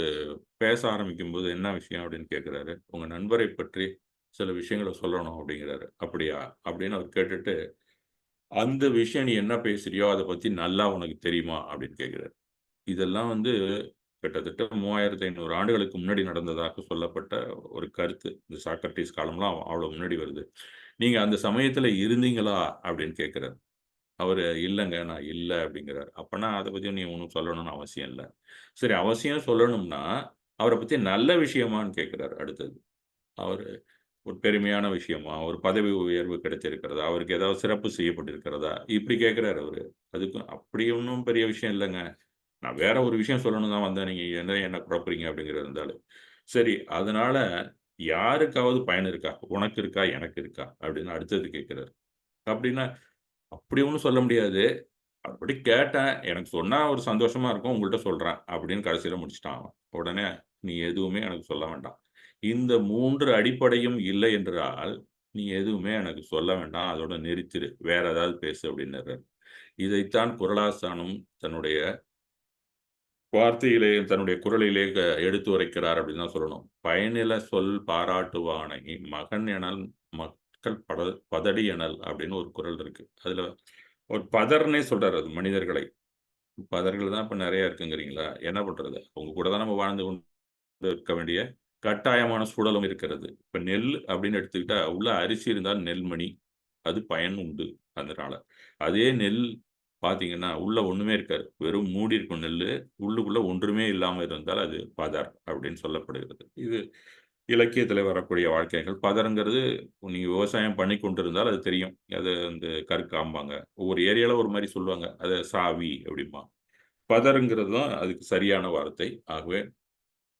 பேச ஆரம்பிக்கும்போது, "என்ன விஷயம்?" அப்படின்னு கேட்குறாரு "உங்க நண்பரை பற்றி சில விஷயங்களை சொல்லணும்." அப்படிங்கிறாரு. "அப்படியா?" அப்படின்னு அவர் கேட்டுட்டு, "அந்த விஷயம் நீ என்ன பேசுறியோ, அதை பத்தி நல்லா உனக்கு தெரியுமா?" அப்படின்னு கேட்குறாரு இதெல்லாம் வந்து கிட்டத்தட்ட 3500 ஆண்டுகளுக்கு முன்னாடி நடந்ததாக சொல்லப்பட்ட ஒரு கருத்து. இந்த சாக்ரட்டிஸ் காலம்லாம் அவ்வளோ முன்னாடி வருது. "நீங்க அந்த சமயத்துல இருந்தீங்களா?" அப்படின்னு கேட்குறாரு அவரு, இல்லைங்க நான் இல்லை அப்படிங்கிறார் அப்பன்னா அதை பத்தி நீ ஒன்றும் சொல்லணும்னு அவசியம் இல்லை சரி அவசியம் சொல்லணும்னா, அவரை பத்தி நல்ல விஷயமான்னு கேட்குறாரு அடுத்தது. அவரு ஒரு பெருமையான விஷயமா? ஒரு பதவி உயர்வு கிடைச்சிருக்கிறதா? அவருக்கு ஏதாவது சிறப்பு செய்யப்பட்டிருக்கிறதா? இப்படி கேட்குறாரு அவரு. அதுக்கு அப்படி ஒன்றும் பெரிய விஷயம் இல்லைங்க நான் வேற ஒரு விஷயம் சொல்லணும் தான் வந்தேன். நீங்கள் என்ன என்ன குழப்புறீங்க அப்படிங்கிறது இருந்தாலும் சரி, அதனால யாருக்காவது பயன் இருக்கா? உனக்கு இருக்கா? எனக்கு இருக்கா? அப்படின்னு அடுத்தது கேட்குறாரு அப்படின்னா, அப்படி ஒன்றும் சொல்ல முடியாது. அப்படி கேட்டேன். எனக்கு சொன்னால் ஒரு சந்தோஷமா இருக்கும். உங்கள்கிட்ட சொல்றேன். அப்படின்னு கடைசியில முடிச்சிட்டான் அவன். உடனே, "நீ எதுவுமே எனக்கு சொல்ல வேண்டாம். இந்த மூன்று அடிப்படையும் இல்லை என்றால், நீ எதுவுமே எனக்கு சொல்ல வேண்டாம். அதோட நிறுத்திரு. வேற ஏதாவது பேசு." அப்படின்னு இதைத்தான் குரலாசானும் தன்னுடைய வார்த்தையிலே தன்னுடைய குரலிலே க எடுத்துரைக்கிறார் அப்படின்னு தான் சொல்லணும். "பயனில சொல் பாராட்டுவானை மகன் எனல் மக்கள் பட பதடி எனல்." அப்படின்னு ஒரு குரல் இருக்கு. அதுல ஒரு பதர்னே சொல்றாரு அது மனிதர்களை. பதர்கள் தான் இப்ப நிறைய இருக்குங்கிறீங்களா? என்ன பண்றது? அவங்க கூட தான் நம்ம வாழ்ந்து கொண்டு இருக்க வேண்டிய கட்டாயமான சூழலும் இருக்கிறது. இப்போ நெல் அப்படின்னு எடுத்துக்கிட்டா, உள்ள அரிசி இருந்தால் நெல்மணி. அது பயன் உண்டு அதனால. அதே நெல் பார்த்தீங்கன்னா, உள்ள ஒன்றுமே இருக்காது. வெறும் மூடி இருக்கும் நெல் உள்ளுக்குள்ளே ஒன்றுமே இல்லாமல் இருந்தால் அது பதர் அப்படின்னு சொல்லப்படுகிறது. இது இலக்கியத்தில் வரக்கூடிய வாழ்க்கைகள் பதருங்கிறது நீங்கள் விவசாயம் பண்ணி கொண்டிருந்தால் அது தெரியும். அது வந்து கற்காம்பாங்க. ஒவ்வொரு ஏரியாவில் ஒரு மாதிரி சொல்லுவாங்க. அதை சாவி அப்படிம்பாங்க. பதருங்கிறது தான் அதுக்கு சரியான வார்த்தை. ஆகவே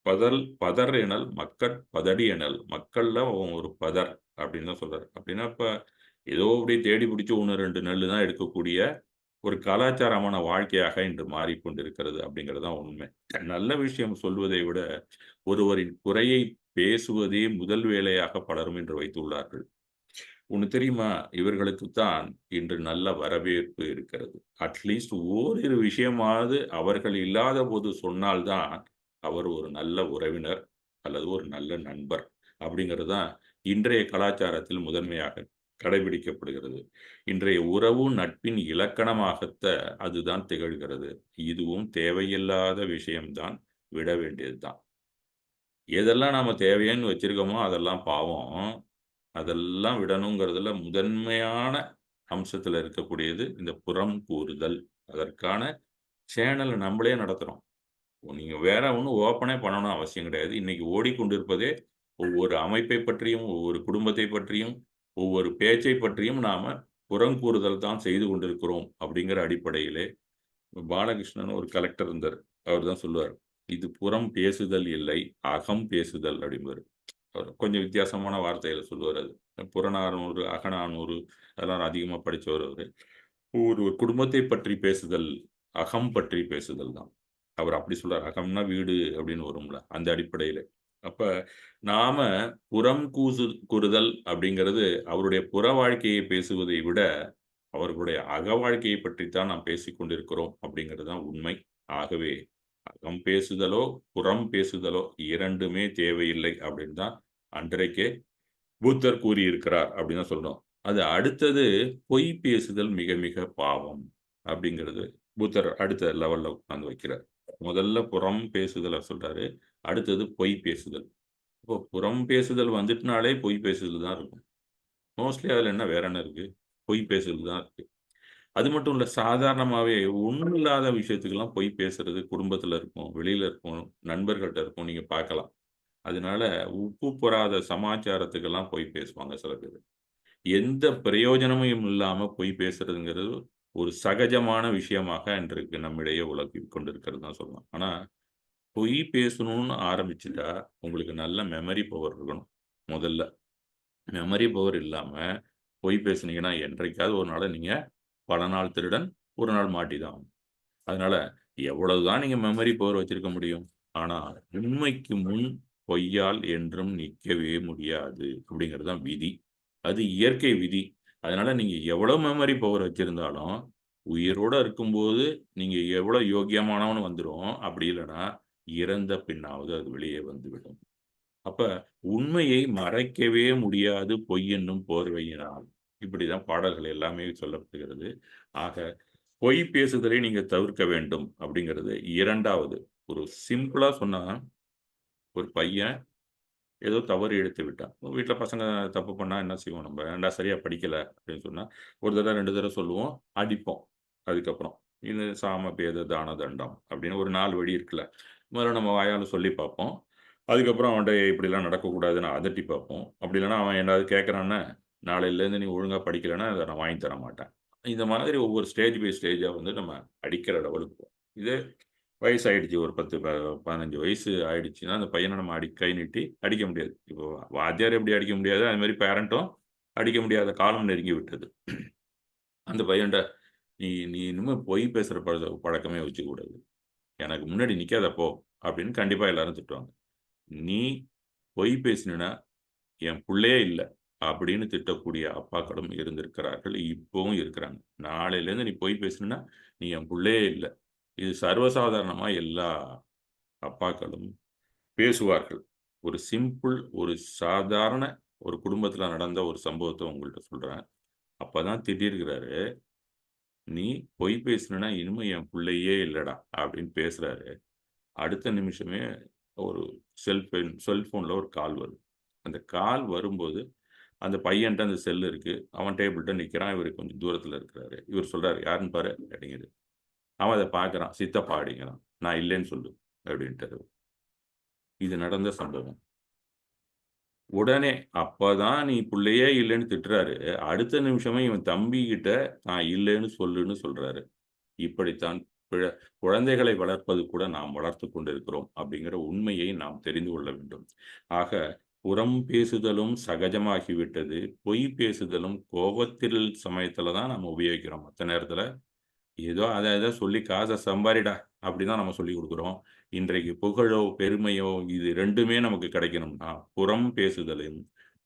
பதல் பதர் எனல் மக்கட் பதடி எனல். மக்கள்ல அவன் ஒரு பதர் அப்படின்னு தான் சொல்றாரு. அப்படின்னா இப்ப ஏதோ அப்படி தேடி பிடிச்சி ஒன்று ரெண்டு நெல் தான் எடுக்கக்கூடிய ஒரு கலாச்சாரமான வாழ்க்கையாக இன்று மாறிக்கொண்டிருக்கிறது அப்படிங்கிறது தான் உண்மை. நல்ல விஷயம் சொல்வதை விட, ஒருவரின் குறையை பேசுவதே முதல் வேலையாக பலரும் என்று வைத்துள்ளார்கள். ஒண்ணு தெரியுமா? இவர்களுக்கு தான் இன்று நல்ல வரவேற்பு இருக்கிறது. அட்லீஸ்ட் ஓரிரு விஷயமாவது அவர்கள் இல்லாத போது சொன்னால்தான் அவர் ஒரு நல்ல உறவினர் அல்லது ஒரு நல்ல நண்பர் அப்படிங்கிறது தான் இன்றைய கலாச்சாரத்தில் முதன்மையாக கடைபிடிக்கப்படுகிறது. இன்றைய உறவு நட்பின் இலக்கணமாகத்த அதுதான் திகழ்கிறது. இதுவும் தேவையில்லாத விஷயம்தான் விட வேண்டியது தான். எதெல்லாம் நாம தேவைன்னு வச்சிருக்கோமோ, அதெல்லாம் பாவம். அதெல்லாம் விடணுங்கிறதுல முதன்மையான அம்சத்துல இருக்கக்கூடியது இந்த புறம் கூறுதல். அதற்கான சேனலை நம்மளே நடத்துறோம். நீங்கள் வேற ஒன்றும் ஓப்பனே பண்ணணும்னு அவசியம் கிடையாது. இன்னைக்கு ஓடிக்கொண்டிருப்பதே ஒவ்வொரு அமைப்பை பற்றியும், ஒவ்வொரு குடும்பத்தை பற்றியும், ஒவ்வொரு பேச்சை பற்றியும் நாம புறங்கூறுதல் தான் செய்து கொண்டிருக்கிறோம் அப்படிங்கிற அடிப்படையிலே பாலகிருஷ்ணன் ஒரு கலெக்டர் இருந்தார். அவர் தான் சொல்லுவார். இது புறம் பேசுதல் இல்லை, அகம் பேசுதல் அப்படிம்பார் அவர் கொஞ்சம் வித்தியாசமான வார்த்தையில் சொல்லுவார் அது. புறநானூறு, அகநானூறு அதெல்லாம் அதிகமாக படித்தவர் அவர் ஒரு குடும்பத்தை பற்றி பேசுதல், அகம் பற்றி பேசுதல் தான். அவர் அப்படி சொல்றார். அகம்னா வீடு அப்படின்னு வரும்ல. அந்த அடிப்படையில. அப்ப நாம புறம் கூசு கூறுதல் அப்படிங்கிறது அவருடைய புற வாழ்க்கையை பேசுவதை விட, அவர்களுடைய அக வாழ்க்கையை பற்றித்தான் நாம் பேசிக் கொண்டிருக்கிறோம் அப்படிங்கிறது தான் உண்மை. ஆகவே அகம் பேசுதலோ, புறம் பேசுதலோ இரண்டுமே தேவையில்லை அப்படின்னு தான் அன்றைக்கே புத்தர் கூறியிருக்கிறார் அப்படின்னு தான் சொல்லணும். அது அடுத்தது பொய் பேசுதல் மிக மிக பாவம் அப்படிங்கிறது புத்தர் அடுத்த லெவலில் உட்காந்து வைக்கிறார். முதல்ல புறம் பேசுதல சொல்றாரு. அடுத்தது பொய் பேசுதல். இப்போ புறம் பேசுதல் வந்துட்டுனாலே பொய் பேசுதல் தான் இருக்கும். மோஸ்ட்லி அதுல என்ன வேற என்ன இருக்கு? பொய் பேசுதல் தான் இருக்கு. அது மட்டும் இல்ல சாதாரணமாவே ஒன்றும் இல்லாத விஷயத்துக்கெல்லாம் பொய் பேசுறது குடும்பத்துல இருக்கும், வெளியில இருக்கும், நண்பர்கள்ட்ட இருக்கும். நீங்க பார்க்கலாம். அதனால உப்பு பொறாத சமாச்சாரத்துக்கெல்லாம் பொய் பேசுவாங்க சில பேர் எந்த பிரயோஜனமும் இல்லாம பொய் பேசுறதுங்கிறது ஒரு சகஜமான விஷயமாக இன்றைக்கு நம்மிடையே உலகி கொண்டிருக்கிறது தான் சொல்லலாம். ஆனால் பொய் பேசணும்னு ஆரம்பிச்சுட்டா, உங்களுக்கு நல்ல மெமரி பவர் இருக்கணும். முதல்ல. மெமரி பவர் இல்லாமல் பொய் பேசுனீங்கன்னா, என்றைக்காவது ஒரு நாள் நீங்கள் பல நாள் திருடன், ஒரு நாள் மாட்டி தான் அதனால் எவ்வளவு எவ்வளவுதான் நீங்கள் மெமரி பவர் வச்சுருக்க முடியும். ஆனால் உண்மைக்கு முன் பொய்யால் என்றும் நிற்கவே முடியாது அப்படிங்கிறது தான் விதி. அது இயற்கை விதி. அதனால நீங்க எவ்வளவு மெமரி பவர் வச்சிருந்தாலும், உயிரோட இருக்கும்போது நீங்க எவ்வளவு யோக்கியமானவனு வந்துடும் அப்படி இல்லைன்னா இறந்த பின்னாவது அது வெளியே வந்துவிடும். அப்ப உண்மையை மறைக்கவே முடியாது பொய் என்னும் போர்வையினால். இப்படிதான் பாடல்கள் எல்லாமே சொல்லப்படுகிறது. ஆக பொய் பேசுதலை நீங்க தவிர்க்க வேண்டும் அப்படிங்கிறது இரண்டாவது ஒரு சிம்பிளா சொன்னா, ஒரு பையன் ஏதோ தவறு எடுத்து விட்டான். வீட்டில் பசங்க தப்பு பண்ணால் என்ன செய்வோம் நம்ம? "ஏன்டா சரியாக படிக்கலை அப்படின்னு சொன்னால் ஒரு தடவை ரெண்டு தடவை சொல்லுவோம். அடிப்போம். அதுக்கப்புறம். இது சாம பேத தான தண்டம் அப்படின்னு ஒரு நாலு வழி இருக்குல்ல. முதல்ல நம்ம வாயால் சொல்லி பார்ப்போம். அதுக்கப்புறம் அவன்கிட்ட இப்படிலாம் நடக்கக்கூடாதுன்னு அதட்டி பார்ப்போம். அப்படி இல்லைன்னா அவன் ஏதாவது கேட்கறான்னா, "நாளையிலேருந்து நீ ஒழுங்காக படிக்கலைன்னா அதை நான் வாங்கி தர மாட்டேன்." இந்த மாதிரி ஒவ்வொரு ஸ்டேஜ் பை ஸ்டேஜாக வந்து நம்ம அடிக்கிற லெவலுக்கு போவோம். வயசு வயசாயிடுச்சு ஒரு 10 ப 15 வயசு ஆயிடுச்சுன்னா, அந்த பையனை நம்ம அடி கை நீட்டி அடிக்க முடியாது. இப்போ வாத்தியார் எப்படி அடிக்க முடியாது அது மாதிரி பேரண்ட்டும் அடிக்க முடியாத காலம் நெருங்கி விட்டது. அந்த பையன்ட்ட, "நீ நீ இனிமேல் பொய் பேசுகிற பழ பழக்கமே வச்சுக்கக்கூடாது. எனக்கு முன்னாடி நிற்காதப்போ போ" அப்படின்னு கண்டிப்பாக எல்லாரும் திட்டுவாங்க. நீ பொய் பேசினா "என் பிள்ளையே இல்லை அப்படின்னு திட்டக்கூடிய அப்பாக்களும் இருந்திருக்கிறார்கள். இப்போவும் இருக்கிறாங்க. நாளையிலேருந்து நீ பொய் பேசினீன்னா, "நீ என் பிள்ளையே இல்லை இது சர்வசாதாரணமாக எல்லா அப்பாக்களும் பேசுவார்கள். ஒரு சிம்பிள், ஒரு சாதாரண ஒரு குடும்பத்தில் நடந்த ஒரு சம்பவத்தை உங்கள்கிட்ட சொல்கிறேன் அப்போ தான் திட்டிருக்கிறாரு "நீ பொய் பேசினன்னா, இனிமே என் பிள்ளையே இல்லைடா அப்படின்னு பேசுகிறாரு அடுத்த நிமிஷமே ஒரு செல்ஃபோன் செல்ஃபோனில் ஒரு கால் வருது. அந்த கால் வரும்போது, அந்த பையன்ட்ட அந்த செல் இருக்குது அவன் டேபிள்கிட்ட நிற்கிறான் இவரு கொஞ்சம் தூரத்தில் இருக்கிறாரு. இவர் சொல்கிறார் "யாருன்னு பாரு" அப்படிங்குது. அவன் அதை பார்க்குறான். "சித்தப்பா" அப்படிங்கிறான். "நான் இல்லைன்னு சொல்லு" அப்படின்ட்டு இது நடந்த சம்பவம். உடனே அப்பதான் நீ பிள்ளையே இல்லைன்னு திட்டுறாரு. அடுத்த நிமிஷமே இவன் தம்பிகிட்ட நான் இல்லைன்னு சொல்லுன்னு சொல்றாரு. இப்படித்தான் பிழ குழந்தைகளை வளர்ப்பது கூட நாம் வளர்த்து கொண்டிருக்கிறோம் அப்படிங்கிற உண்மையை நாம் தெரிந்து கொள்ள வேண்டும். ஆக புறம் பேசுதலும் சகஜமாகிவிட்டது. பொய் பேசுதலும் கோபத்தில் சமயத்தில தான் நம்ம உபயோகிக்கிறோம். மற்ற நேரத்துல ஏதோ அதை அத சொல்லி காசை சம்பாரிடா அப்படிதான் நம்ம சொல்லிக் கொடுக்குறோம் இன்றைக்கு புகழோ, பெருமையோ இது ரெண்டுமே நமக்கு கிடைக்கணும்னா, புறம் பேசுதலும்,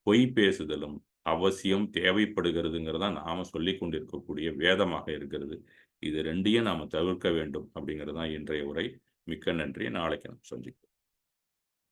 பொய் பேசுதலும் அவசியம் தேவைப்படுகிறதுங்கிறதா நாம சொல்லி கொண்டிருக்கக்கூடிய வேதமாக இருக்கிறது. இது ரெண்டையும் நாம தவிர்க்க வேண்டும் அப்படிங்கிறது தான் இன்றைய உரை. மிக்க நன்றி. நாளைக்கு நாம் சந்திப்போம்.